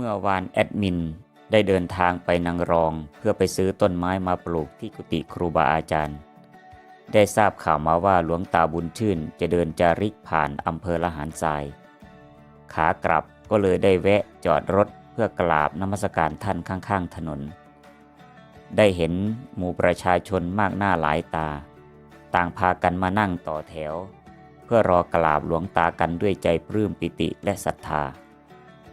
เมื่อวานแอดมินได้เดินทางไปนางรอง เพื่อไปซื้อต้นไม้มาปลูกที่กุฏิครูบาอาจารย์ ได้ทราบข่าวมาว่าหลวงตาบุญชื่นจะเดินจาริกผ่านอำเภอละหารทราย ขากลับก็เลยได้แวะจอดรถเพื่อกราบนมัสการท่านข้างๆถนน ได้เห็นหมู่ประชาชนมากหน้าหลายตา ต่างพากันมานั่งต่อแถว เพื่อรอกราบหลวงตากันด้วยใจปลื้มปิติและศรัทธา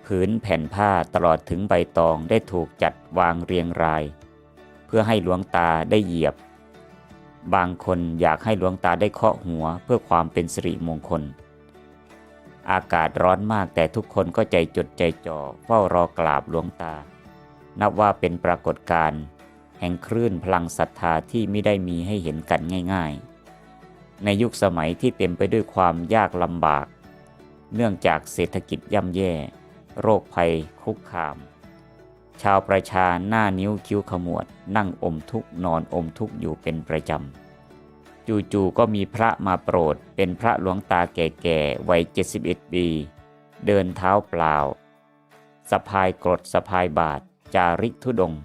ผืนแผ่นผ้าตลอดถึงใบตองได้ถูกจัดวางเรียงราย เพื่อให้หลวงตาได้เหยียบ บางคนอยากให้หลวงตาได้เคาะหัวเพื่อความเป็นสิริมงคล อากาศร้อนมากแต่ทุกคนก็ใจจดใจจ่อเฝ้ารอกราบหลวงตา นับว่าเป็นปรากฏการณ์แห่งคลื่นพลังศรัทธาที่ไม่ได้มีให้เห็นกันง่าย ๆ ในยุคสมัยที่เต็มไปด้วยความยากลำบาก เนื่องจากเศรษฐกิจย่ำแย่ โรคภัยคุกคาม ชาวประชาหน้านิ้วคิ้วขมวด นั่งอมทุกนอนอมทุกอยู่เป็นประจำ จู่ๆก็มีพระมาโปรดเป็นพระหลวงตาแก่ๆวัย71 ปี เดินเท้าเปล่าสะพายกรดสะพายบาท จาริกธุดงค์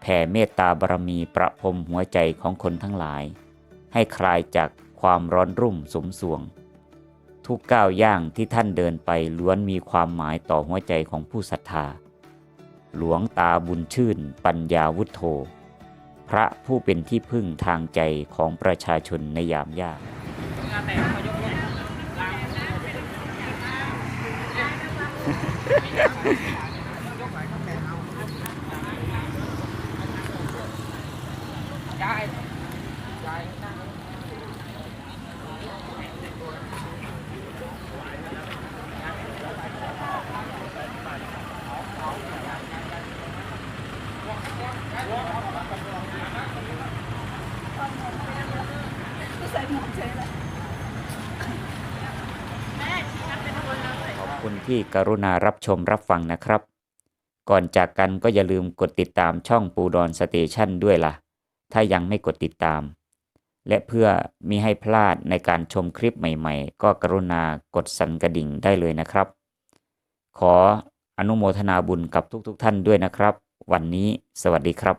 แผ่เมตตาบารมีประพรมหัวใจของคนทั้งหลาย ให้คลายจากความร้อนรุ่มสมสวง ทุกก้าวย่างที่ท่านเดินไปล้วนมีความหมายต่อหัวใจของผู้ศรัทธา หลวงตาบุญชื่น ปัญญาวุฒโธ พระผู้เป็นที่พึ่งทางใจของประชาชนในยามยาก ขอบคุณที่กรุณารับชมรับฟังนะครับ ก่อนจากกันก็อย่าลืมกดติดตามช่องปูดอนสเตชันด้วยล่ะ ถ้ายังไม่กดติดตาม และเพื่อมิให้พลาดในการชมคลิปใหม่ ๆ ก็กรุณากดสั่นกระดิ่งได้เลยนะครับ ขออนุโมทนาบุญกับทุกๆทท่านด้วยนะครับ วันนี้สวัสดีครับ